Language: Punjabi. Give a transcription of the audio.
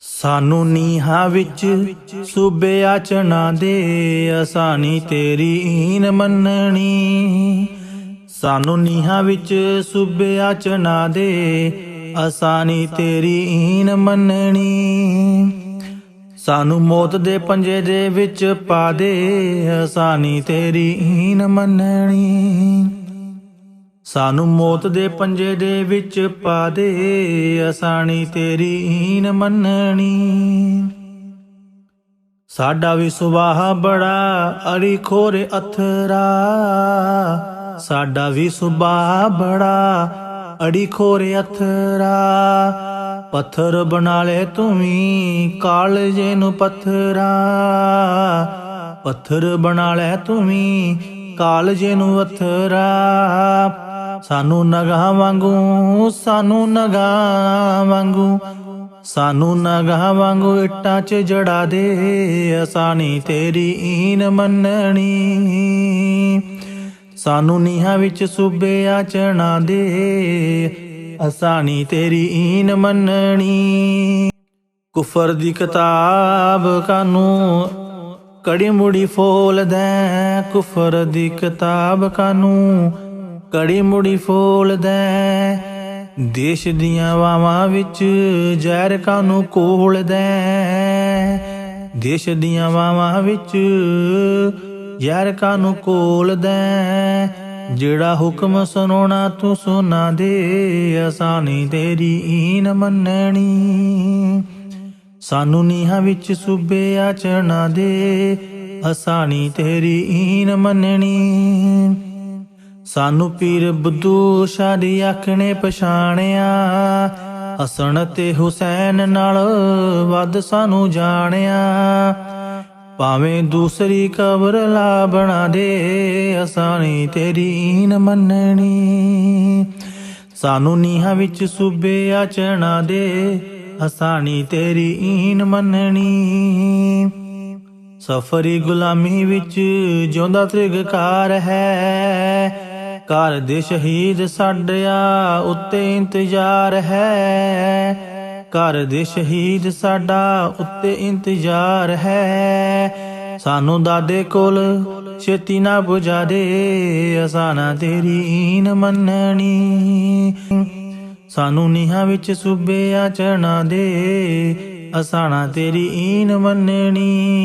ਸਾਨੂੰ ਨੀਹਾਂ ਵਿੱਚ ਸੂਬੇ ਆਚਣਾ ਦੇ ਅਸਾਨੀ ਤੇਰੀ ਈਨ ਮੰਨਣੀ। ਸਾਨੂੰ ਨੀਹਾਂ ਵਿੱਚ ਸੂਬੇ ਆਚਣਾ ਦੇ ਆਸਾਨੀ ਤੇਰੀ ਈਨ ਮੰਨਣੀ। ਸਾਨੂੰ ਮੌਤ ਦੇ ਪੰਜੇ ਦੇ ਵਿੱਚ ਪਾ ਦੇ ਆਸਾਨੀ ਤੇਰੀ ਈਨ ਮੰਨਣੀ। ਸਾਨੂੰ ਮੌਤ ਦੇ ਪੰਜੇ ਦੇ ਵਿੱਚ ਪਾ ਦੇ ਅਸਾਣੀ ਤੇਰੀ ਈਨ ਮੰਨਣੀ। ਸਾਡਾ ਵੀ ਸੁਭਾਅ ਬੜਾ ਅੜੀ ਖੋਰੇ ਅਥਰਾ। ਸਾਡਾ ਵੀ ਸੁਭਾਅ ਬੜਾ ਅੜੀ ਖੋਰੇ ਅਥਰਾ। ਪੱਥਰ ਬਣਾ ਲੈ ਤੂੰ ਵੀ ਕਾਲਜੇ ਨੂੰ ਪੱਥਰਾ। ਪੱਥਰ ਬਣਾ ਲੈ ਤੂੰ ਵੀ ਕਾਲਜੇ ਨੂੰ ਅਥਰਾ। ਸਾਨੂੰ ਨਗਾ ਵਾਂਗੂ, ਸਾਨੂੰ ਨਗਾ ਵਾਂਗੂ। ਸਾਨੂੰ ਨਗਾ ਵਾਂਗੂ ਇੱਟਾਂ 'ਚ ਜੜਾ ਦੇ ਆਸਾਨੀ ਤੇਰੀ ਈਨ ਮੰਨਣੀ। ਸਾਨੂੰ ਨੀਹਾਂ ਵਿੱਚ ਸੂਬੇ ਚਣਾ ਦੇ ਆਸਾਨੀ ਤੇਰੀ ਈਨ ਮੰਨਣੀ। ਕੁਫਰ ਦੀ ਕਿਤਾਬ ਕਾਨੂੰ ਕੜੀ ਮੁੜੀ ਫੋਲ ਫੋਲਦਾ ਕੁਫਰ ਦੀ ਕਿਤਾਬ ਕਾਨੂੰ ਕੜੀ ਮੁੜੀ ਫੋਲਦਾ ਦੇਸ਼ ਦੀਆਂ ਵਾਵਾਂ ਵਿੱਚ ਜ਼ਹਿਰ ਕਾਨੂੰ ਕੋਲਦਾ ਦੇਸ਼ ਦੀਆਂ ਵਾਵਾਂ ਵਿੱਚ ਜ਼ਹਿਰ ਕਾਨੂੰ ਕੋਲਦਾ ਜਿਹੜਾ ਹੁਕਮ ਸੁਣਾਉਣਾ ਤੂੰ ਸੁਣਾ ਦੇ ਆਸਾਨੀ ਤੇਰੀ ਈਨ ਮੰਨਣੀ। ਸਾਨੂੰ ਨੀਹਾਂ ਵਿੱਚ ਸੂਬੇ ਆਚਣਾ ਦੇ ਆਸਾਨੀ ਤੇਰੀ ਈਨ ਮੰਨਣੀ। ਸਾਨੂੰ ਪੀਰ ਬੁੱਧੂ ਸ਼ਾਹ ਦੀ ਅੱਖ ਪਛਾਣਿਆ। ਹਸਨ ਤੇ ਹੁਸੈਨ ਨਾਲ ਵੱਧ ਸਾਨੂੰ ਜਾਣਿਆ। ਭਾਵੇਂ ਦੂਸਰੀ ਕਬਰ ਲਾ ਬਣਾ ਦੇ ਅਸਾਨੀ ਤੇਰੀ ਈਨ ਮੰਨਣੀ। ਸਾਨੂੰ ਨੀਹਾਂ ਵਿੱਚ ਸੂਬੇ ਆਚਣਾ ਦੇ ਅਸਾਨੀ ਤੇਰੀ ਈਨ ਮੰਨਣੀ। ਸਫਰੀ ਗੁਲਾਮੀ ਵਿੱਚ ਜਿਉਂਦਾ ਤ੍ਰਿਗਕਾਰ ਹੈ ਘਰ ਦੇ ਸ਼ਹੀਦ ਸਾਡਿਆ ਉੱਤੇ ਇੰਤਜ਼ਾਰ ਹੈ। ਘਰ ਦੇ ਸ਼ਹੀਦ ਸਾਡਾ ਉੱਤੇ ਇੰਤਜ਼ਾਰ ਹੈ। ਸਾਨੂੰ ਦਾਦੇ ਕੋਲ ਛੇਤੀ ਨਾ 부ਝਾ ਦੇ ਅਸਾਨਾ ਤੇਰੀ ਈਨ ਮੰਨਣੀ। ਸਾਨੂੰ ਨੀਹਾਂ ਵਿੱਚ ਸੂਬੇ ਆਚਣਾ ਦੇ ਅਸਾਨਾ ਤੇਰੀ ਈਨ ਮੰਨਣੀ।